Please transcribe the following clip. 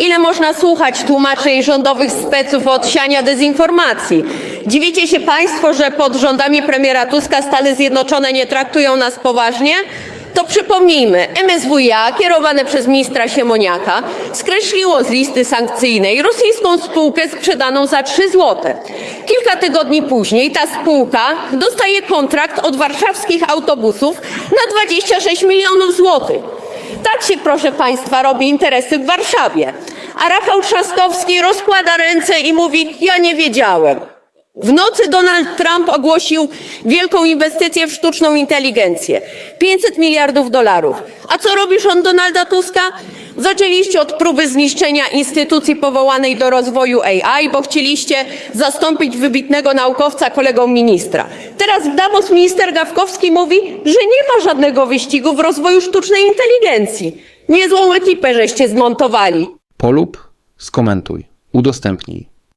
Ile można słuchać tłumaczeń rządowych speców od siania dezinformacji? Dziwicie się Państwo, że pod rządami premiera Tuska Stany Zjednoczone nie traktują nas poważnie? To przypomnijmy, MSWiA kierowane przez ministra Siemoniaka skreśliło z listy sankcyjnej rosyjską spółkę sprzedaną za 3 zł. Kilka tygodni później ta spółka dostaje kontrakt od warszawskich autobusów na 26 milionów złotych. Tak się, proszę Państwa, robi interesy w Warszawie. A Rafał Trzaskowski rozkłada ręce i mówi: Ja nie wiedziałem. W nocy Donald Trump ogłosił wielką inwestycję w sztuczną inteligencję 500 miliardów dolarów. A co robi rząd Donalda Tuska? Zaczęliście od próby zniszczenia instytucji powołanej do rozwoju AI, bo chcieliście zastąpić wybitnego naukowca kolegą ministra. Teraz w Davos minister Gawkowski mówi, że nie ma żadnego wyścigu w rozwoju sztucznej inteligencji. Niezłą ekipę żeście zmontowali. Polub, skomentuj, udostępnij.